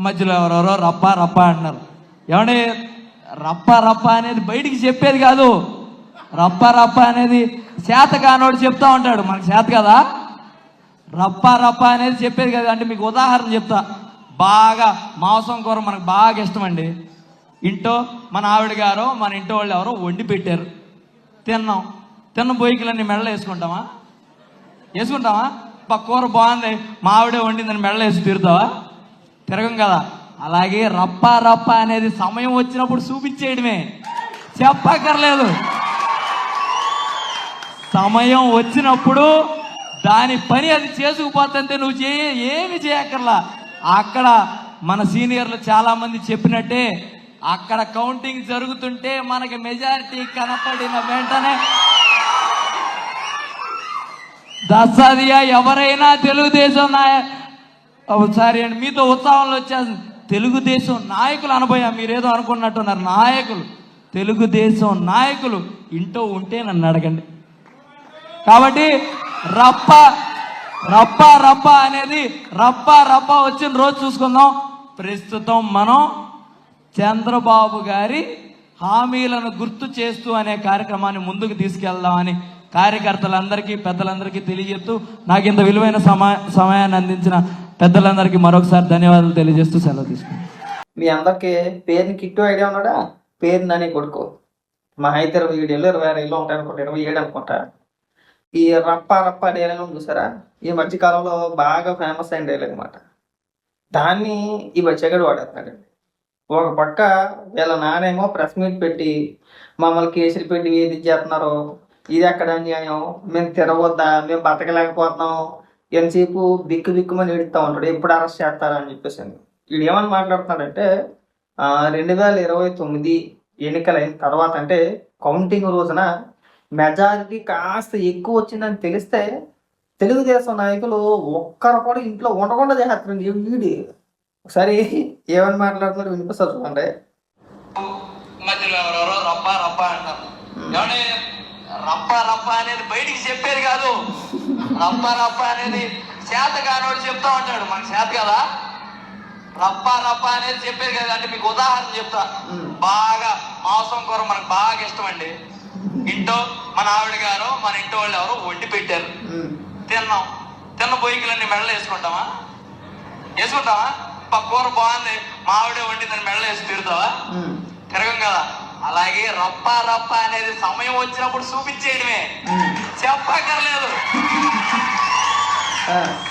మధ్యలో ఎవరెవరో రప్ప రప్ప అంటున్నారు ఏమంటే రప్ప రప్ప అనేది బయటికి చెప్పేది కాదు. రప్ప రప్ప అనేది శాత కానోడు చెప్తా ఉంటాడు. మనకు చేత కదా? రప్ప రప్ప అనేది చెప్పేది కదా. అంటే మీకు ఉదాహరణ చెప్తా. బాగా మాంసం కూర మనకు బాగా ఇష్టం అండి. ఇంటో మన ఆవిడ గారు మన ఇంటో వాళ్ళు ఎవరో వండి పెట్టారు. తిన్నాం. తిన్న బొయ్యికలన్నీ మెడలో వేసుకుంటామా? వేసుకుంటామా? పక్క కూర బాగుంది. మా ఆవిడే వండిందని మెడలో వేసి తీరుతావా? తిరగం కదా. అలాగే రప్ప రప్ప అనేది సమయం వచ్చినప్పుడు చూపించేయడమే. చెప్పక్కర్లేదు. సమయం వచ్చినప్పుడు దాని పని అది చేసుకుపోతుంటే నువ్వు చేయ ఏమి చేయక్కర్లా. అక్కడ మన సీనియర్లు చాలామంది చెప్పినట్టే అక్కడ కౌంటింగ్ జరుగుతుంటే మనకి మెజారిటీ కనపడిన వెంటనే దసాదియా ఎవరైనా తెలుగుదేశం నాయ ఒకసారి అండి మీతో ఉత్సాహంలో వచ్చేస్తుంది తెలుగుదేశం నాయకులు అనబోయా మీరేదో అనుకున్నట్టున్నారు. నాయకులు తెలుగుదేశం నాయకులు ఇంటో ఉంటే నన్ను అడగండి. కాబట్టి రప్ప రప్ప రప్ప అనేది రప్ప రప్ప వచ్చిన రోజు చూసుకుందాం. ప్రస్తుతం మనం చంద్రబాబు గారి హామీలను గుర్తు చేస్తూ అనే కార్యక్రమాన్ని ముందుకు తీసుకెళ్దామని కార్యకర్తలందరికీ పెద్దలందరికీ తెలియజేస్తూ నాకు ఇంత విలువైన సమా సమయాన్ని అందించిన పెద్దలందరికీ మరొకసారి ధన్యవాదాలు తెలియజేస్తూ సెలవు తీసుకుంటాను మీ అందరికి పేరుని కిట్టు ఐడియా ఉన్నాడా? పేరు నని కొడుకు. మా అయితే ఇరవై ఏడు ఏళ్ళు ఇరవై ఆరు ఏళ్ళు ఉంటాయి అనుకుంటా ఇరవై ఏడు అనుకుంటా. ఈ రప్ప రప్ప డైలాగ్ ఉంది చూసారా? ఈ మధ్యకాలంలో బాగా ఫేమస్ అయిన డైలాగ్ అనమాట దాన్ని ఈ బచ్చగాడు వాడేస్తున్నాడండి ఒక పక్క వీళ్ళ నానేమో ప్రెస్ మీట్ పెట్టి మమ్మల్ని కేసులు పెట్టి ఏది చేస్తున్నారు ఇది ఎక్కడ అన్యాయం మేము తిరగొద్దా మేము బతకలేకపోతున్నాం ఎంతసేపు బిక్కు బిక్కుమని ఎడుతూ ఉంటాడు ఎప్పుడు అరెస్ట్ చేస్తారా అని చెప్పేసి అని. వీడు ఏమని మాట్లాడుతున్నాడంటే రెండు వేల ఇరవై తొమ్మిది ఎన్నికలైన తర్వాత అంటే కౌంటింగ్ రోజున మెజారిటీ కాస్త ఎక్కువ వచ్చిందని తెలిస్తే తెలుగుదేశం నాయకులు ఒక్కరు కూడా ఇంట్లో ఉండకుండా చేస్తారు వీడి. ఒకసారి ఏమని మాట్లాడుతున్నారు వినిపిస్తారు చూడండి. మధ్యలో ఎవరెవరో రప్ప రప్ప అంటారు. ఏమంటే రప్ప రప్ప అనేది బయటికి చెప్పేది కాదు. రప్ప రప్ప అనేది చేత కానోడు చెప్తా ఉంటాడు. మనకు చేత కదా? రప్ప రప్ప అనేది చెప్పేది కదా. అంటే మీకు ఉదాహరణ చెప్తా. బాగా మాంసం కూర మనకు బాగా ఇష్టం అండి ఇంట్లో మన ఆవిడ గారు మన ఇంట్లో వాళ్ళు ఎవరో వండి పెట్టారు. తిన్నాం. తిన్న బొయ్యికలన్నీ మెడలో వేసుకుంటామా? వేసుకుంటావా పక్క కూర బాగుంది. మా ఆవిడే వండిందని మెడలో వేసి తిరుగుతావా తిరగం కదా. అలాగే రప్ప రప్ప అనేది సమయం వచ్చినప్పుడు చూపించేయడమే. చెప్పక్కర్లేదు.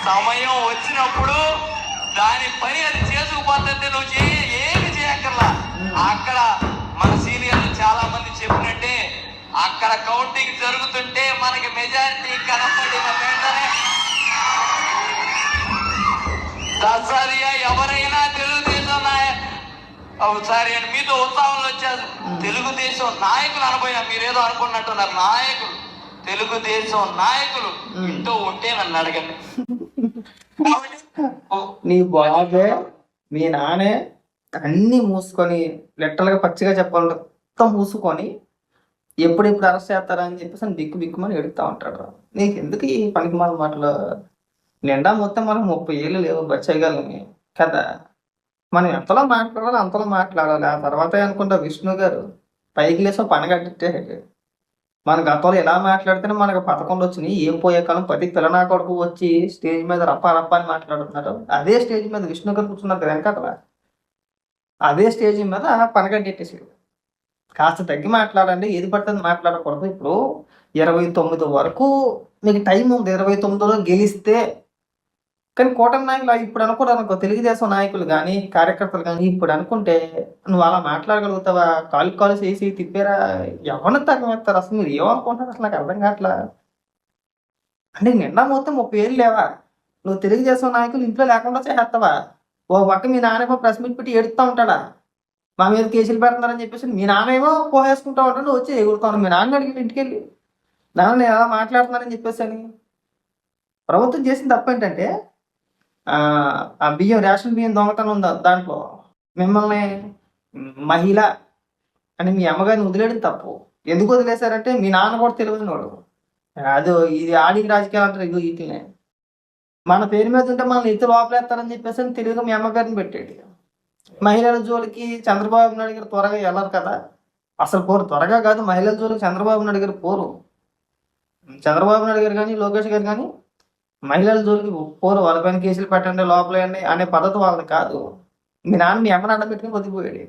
సమయం వచ్చినప్పుడు దాని పని అది చేసుకుపోతుంటే నువ్వు చేయ ఏమి చేయక్కర్లా. అక్కడ మన సీనియర్లు చాలా మంది చెప్పినట్టే అక్కడ కౌంటింగ్ జరుగుతుంటే మనకి మెజారిటీ కనపడిన వెంటనే దసరియా ఎవరైనా తెలుగుదేశం నాయ సారీ మీతో ఉత్సాహంలో వచ్చేది తెలుగుదేశం నాయకులు అనబోయా మీరేదో అనుకున్నట్టున్నారు. నాయకులు. తెలుగుదేశం నాయకులు ఇంటో ఉంటే నన్ను అడగండి. నీ బాబే మీ నానే అన్ని మూసుకొని లిటరల్గా పచ్చిగా చెప్పాలంటే మొత్తం మూసుకొని ఎప్పుడెప్పుడు అరెస్ట్ చేస్తారా అని చెప్పేసి బిక్కు బిక్కుమని ఎడుతూ ఉంటాడు నీకు ఎందుకు ఈ పనికి మన మాటలు? నిండా మొత్తం మనకు ముప్పై ఏళ్ళు లేవు బచ్చయ్యగలని కదా? మనం ఎంతలో మాట్లాడాలి అంతలో మాట్లాడాలి. ఆ తర్వాత అనుకుంటా విష్ణు గారు పైకి లేసో పని కట్టించేసాడు మన గతంలో ఎలా మాట్లాడితేనే మనకు పథకంలో వచ్చినాయి ఏం పోయే కాలం ప్రతి పిల్లనా కొడుకు వచ్చి స్టేజ్ మీద రప్ప రప్ప అని మాట్లాడుతున్నారు. అదే స్టేజ్ మీద విష్ణు గారు కూర్చున్నారు కదా వెనకాల అదే స్టేజ్ మీద పనగట్టేసాడు కాస్త తగ్గి మాట్లాడండి ఏది పడుతుంది మాట్లాడకూడదు. ఇప్పుడు ఇరవై తొమ్మిది వరకు మీకు టైం ఉంది. ఇరవై తొమ్మిదిలో గెలిస్తే కానీ కూటమి నాయకులు ఇప్పుడు అనుకోరు అనుకో తెలుగుదేశం నాయకులు కానీ కార్యకర్తలు కానీ ఇప్పుడు అనుకుంటే నువ్వు అలా మాట్లాడగలుగుతావా? కాలు కాలు చేసి తిప్పారా? ఎవరిని తగ్గమేస్తారు అసలు మీరు ఏమనుకుంటున్నారు? అసలు నాకు అర్థం కావట్లా? అంటే నిన్న మొత్తం ముప్పై ఏళ్ళు లేవా? నువ్వు తెలుగుదేశం నాయకులు ఇంట్లో లేకుండా చేస్తావా? ఓ పక్క మీ నాన్నేమో ప్రెస్ మీట్ పెట్టి ఏడుస్తూ ఉంటాడా? మా మీద కేసులు పెడుతున్నారని చెప్పేసి మీ నాన్నేమో పోహేసుకుంటా ఉంటాడు. నువ్వు వచ్చి ఎగురుతావు. మీ నాన్న అడిగి ఇంటికి వెళ్ళి నాన్న నేను ఎలా మాట్లాడుతున్నానని చెప్పేసి అని. ప్రభుత్వం చేసిన తప్పు ఏంటంటే ఆ బియ్యం రేషన్ బియ్యం దొంగతనం ఉందా దాంట్లో? మిమ్మల్ని మహిళ అని మీ అమ్మగారిని వదిలేయడం తప్పు. ఎందుకు వదిలేశారంటే మీ నాన్న కూడా తెలియదు వాడు అది ఇది ఆడికి రాజకీయాలు అంటారు ఇది వీటినే. మన పేరు మీద ఉంటే మనల్ని ఇతరు లోపలేస్తారని చెప్పేసి అని తెలివిగా మీ అమ్మగారిని పెట్టాడు మహిళల జోలికి చంద్రబాబు నాయుడు గారు త్వరగా వెళ్ళరు కదా. అసలు పోరు త్వరగా కాదు. మహిళల జోలికి చంద్రబాబు నాయుడు గారు పోరు. చంద్రబాబు నాయుడు గారు కానీ లోకేష్ గారు కానీ మహిళల జోలికి పోరు వాళ్ళపైన కేసులు పెట్టండి లోపలేయండి అనే పద్ధతి వాళ్ళది కాదు. మీ నాన్న మీ అమ్మని అడ్డపెట్టుకుని బతికిపోయాడు.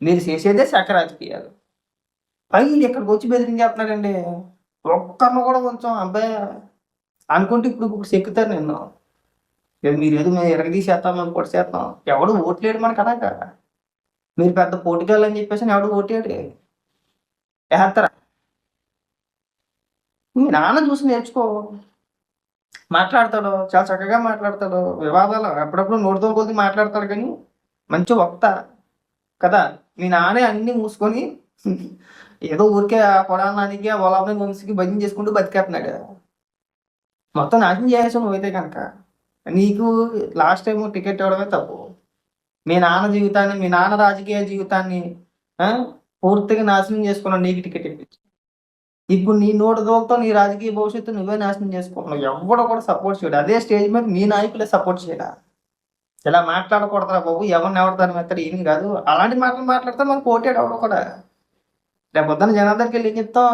మీరు చేసేదే శాఖ రాజకీయాలు పైగా ఇక్కడికి వచ్చి బెదిరించేస్తున్నాడండి ఒక్కరిని కూడా కొంచెం అబ్బాయి అనుకుంటే ఇప్పుడు ఇప్పుడు చెక్కుతారు నిన్ను మీరు ఏదో మేము ఎరగదీసేస్తాం మేము కూడా చేస్తాం. ఎవడు ఓట్లేడు మనకు అలాగా. మీరు పెద్ద పోటీగాళ్ళని చెప్పేసి ఎవడు ఓటేడు వేస్తారా మీ నాన్న చూసి నేర్చుకో. మాట్లాడతాడు చాలా చక్కగా మాట్లాడతాడు. వివాదాలు అప్పుడప్పుడు నోటితో కొద్ది మాట్లాడతాడు కానీ మంచి వక్త కదా. మీ నానే అన్ని మూసుకొని ఏదో ఊరికే ఆ పొలానికి ఆ పొలాన్ని వంశీకి భజన చేసుకుంటూ బతికేస్తున్నాడు మొత్తం నాశనం చేసేసావు నువ్వైతే కనుక. నీకు లాస్ట్ టైం టికెట్ ఇవ్వడమే తప్పు. మీ నాన్న జీవితాన్ని మీ నాన్న రాజకీయ జీవితాన్ని పూర్తిగా నాశనం చేసుకున్నావు నీకు టికెట్ ఇప్పించి. ఇప్పుడు నీ నోటు దోలతో నీ రాజకీయ భవిష్యత్తు నువ్వే నాశనం చేసుకుంటున్నావు ఎవడు కూడా సపోర్ట్ చేయడు. అదే స్టేజ్ మీద మీ నాయకులే సపోర్ట్ చేయడా? ఇలా మాట్లాడకూడదురా బాబు. ఎవరిని ఎవరు దాని మెత్తడు ఏం కాదు. అలాంటి మాటలు మాట్లాడితే మనకు ఓటాడు ఎవడు కూడా. రేపు పొద్దున్న జనార్దన్కి వెళ్ళి ఏం చెప్తాం?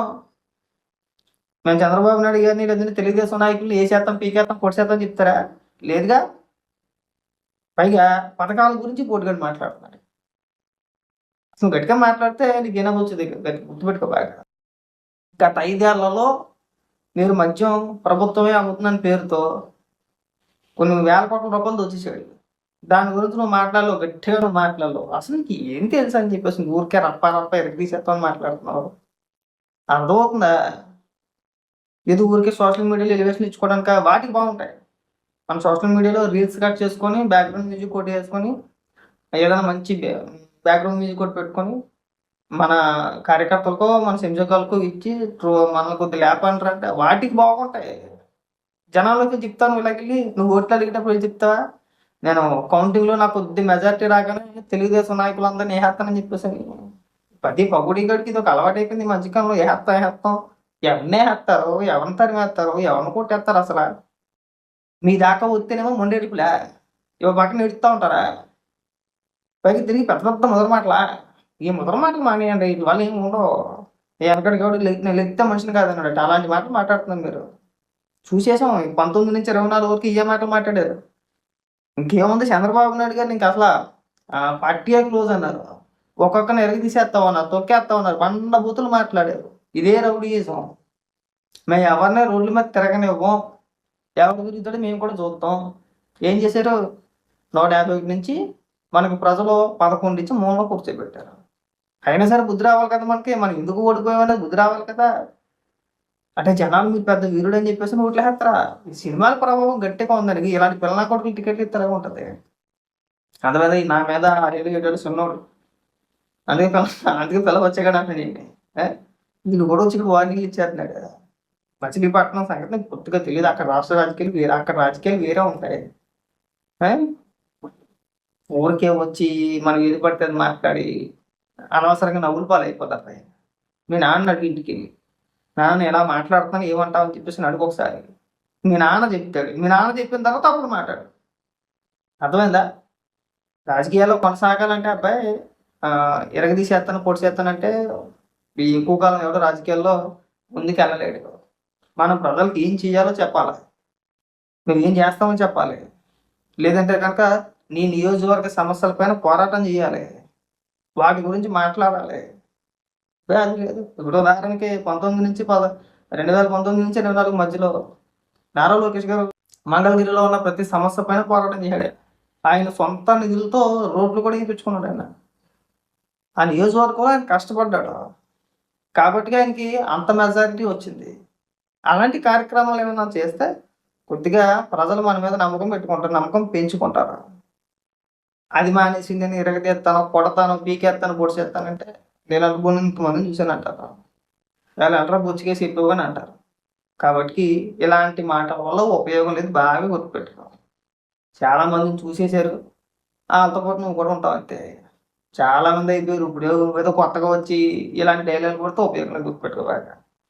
మేము చంద్రబాబు నాయుడు గారిని లేదంటే తెలుగుదేశం నాయకులు ఏ శాతం పీకేస్తాం పొడిచేస్తాం చెప్తారా? లేదుగా? పైగా పథకాల గురించి పోటీగా మాట్లాడుతున్నాడు. అసలు గట్టిగా మాట్లాడితే నీకు ఏమవుతుంది గుర్తుపెట్టుకో బాగా. గత ఐదేళ్ళలో మీరు మద్యం ప్రభుత్వమే అమ్ముతుందని పేరుతో కొన్ని వేల కోట్ల రూపాయలు దోచేసాడు దాని గురించి నువ్వు మాట్లాడలేవు గట్టిగా నువ్వు మాట్లాడలేవు. అసలు నీకు ఏం తెలుసు అని చెప్పేసి ఊరికే రప్ప రప్ప ఎరగదీసేస్తావు అని మాట్లాడుతున్నావు. అర్థమవుతుందా? ఏదో ఊరికే సోషల్ మీడియాలో ఎలివేషన్ ఇచ్చుకోవడానికి వాటికి బాగుంటాయి. మన సోషల్ మీడియాలో రీల్స్ కట్ చేసుకొని బ్యాక్గ్రౌండ్ మ్యూజిక్ కొట్టి వేసుకొని ఏదైనా మంచి బ్యాక్గ్రౌండ్ మ్యూజిక్ కొట్టి పెట్టుకొని మన కార్యకర్తలకు మన సంయోగాలకు ఇచ్చి ట్రో- మనల్ని కొద్ది లేపంటారంటే వాటికి బాగుంటాయి. జనాలకి చెప్తాను వీళ్ళకి నువ్వు ఓట్లు అడిగేటప్పుడు చెప్తావా? నేను కౌంటింగ్లో నాకు కొద్ది మెజార్టీ రాగానే తెలుగుదేశం నాయకులందరినీ వేసేస్తానని చెప్పేసి ప్రతి పగుడి గడికి ఇది ఒక అలవాటు అయిపోయింది కాలంలో. మధ్యకాలంలో వేస్తాం వేస్తాం ఎవరినే వేస్తారు ఎవరిని తరిమేస్తారు ఎవరిని కొట్టేస్తారు అసలు. మీ దాకా వస్తేనేమో మొండేడుపులే ఇవ పక్కన ఎడుతూ ఉంటారా? పైకి తిరిగి పెద్ద పెద్ద మొదలు మాటలా. ఈ ముద్ర మాటలు మానేయండి. ఇది వల్ల ఏమి ఉండవు వెనకడికి ఎవడు నేను లెక్కితే మనిషిని కాదన్నాడు. అలాంటి మాటలు మాట్లాడుతున్నారు మీరు. చూసేసాం. ఈ పంతొమ్మిది నుంచి ఇరవై నాలుగు వరకు ఇయ్యే మాటలు మాట్లాడారు. ఇంకేముంది? చంద్రబాబు నాయుడు గారు ఇంక అసలు పార్టీయే క్లోజ్ అన్నారు. ఒక్కొక్కరిని ఎరగ తీసేస్తాం అన్నారు. తొక్కేస్తాం అన్నారు. బండ బూతులు మాట్లాడారు. ఇదే రౌడీయిజం. మేము ఎవరిని రోడ్ల మీద తిరగనివ్వం. ఎవరి గురించి మేము కూడా చూస్తాం. ఏం చేశారు? నూట యాభై ఒకటి నుంచి మనకు ప్రజలు పదకొండు ఇచ్చి మూలలో కూర్చోబెట్టారు. అయినా సరే బుద్ధి రావాలి కదా మనకి? మనం ఎందుకు ఓడిపోయామనేది బుద్ధి రావాలి కదా? అంటే జనాలు మీరు పెద్ద వీరుడు అని చెప్పేసి ఓట్లు వేస్తారా? ఈ సినిమాల ప్రభావం గట్టిగా ఉందండి. ఇలాంటి పిల్లల కొడుకులు టికెట్లు ఇస్తారా ఉంటుంది అందువల్ల నా మీద ఏడు సున్నోడు. అందుకే పిల్ల అందుకే పిల్ల వచ్చాడు అంటే నేను. కూడా వచ్చి వార్నింగ్లు ఇచ్చేస్తున్నాడు. మచిలీపట్నం సంగతి నాకు పూర్తిగా తెలియదు అక్కడ రాష్ట్ర రాజకీయాలు వేరే అక్కడ రాజకీయాలు వేరే ఉంటాయి. ఊరికే వచ్చి మనం ఏది పడితే మాట్లాడి అనవసరంగా నవ్వులు పాలైపోతారు అయిపోతారు మీ నాన్న అడిగి ఇంటికి వెళ్ళి నాన్న ఎలా మాట్లాడుతున్నాను ఏమంటావు? అని చెప్పేసి అడుగు ఒకసారి మీ నాన్న చెప్తాడు మీ నాన్న చెప్పిన తర్వాత అప్పుడు మాట్లాడు. అర్థమైందా? రాజకీయాల్లో కొనసాగాలంటే అబ్బాయి ఆ, ఎరగదీసేస్తాను పొడి చేస్తానంటే ఎక్కువ కాలం ఎవడో రాజకీయాల్లో ముందుకు వెళ్ళలేడు మనం ప్రజలకు ఏం చేయాలో చెప్పాలి. మేము ఏం చేస్తామని చెప్పాలి. లేదంటే కనుక నీ నియోజకవర్గ సమస్యలపైన పోరాటం చేయాలి. వాటి గురించి మాట్లాడాలి. అది లేదు. ఇప్పుడు ఉదాహరణకి పంతొమ్మిది నుంచి పద రెండు వేల పంతొమ్మిది నుంచి ఇరవై నాలుగు మధ్యలో నారా లోకేష్ గారు మంగళగిరిలో ఉన్న ప్రతి సమస్య పైన పోరాటం చేశాడు. ఆయన సొంత నిధులతో రోడ్లు కూడా వేయించుకున్నాడు ఆయన. ఆ నియోజకవర్గంలో ఆయన కష్టపడ్డాడు. కాబట్టి ఆయనకి అంత మెజారిటీ వచ్చింది. అలాంటి కార్యక్రమాలు ఏమైనా చేస్తే కొద్దిగా ప్రజలు మన మీద నమ్మకం పెట్టుకుంటారు నమ్మకం పెంచుకుంటారు. అది మానేసి నేను ఇరగదీస్తాను కొడతాను పీకేస్తాను పొడిచేస్తానంటే నేను అనుకున్న ఇంతమంది చూసాను అంటారు వాళ్ళు. అంటారా బుచ్చికేసి ఎక్కువ అని అంటారు. కాబట్టి ఇలాంటి మాటల వల్ల ఉపయోగం లేదు బాగా గుర్తుపెట్టుకో. చాలా మందిని చూసేశారు. వాళ్ళతో పాటు నువ్వు కూడా ఉంటావు అంతే. చాలా మంది అయిపోయారు. ఇప్పుడు ఏదో కొత్తగా వచ్చి ఇలాంటి డైలాగ్ కొడితే ఉపయోగం లేదు గుర్తుపెట్టుకో బాగా.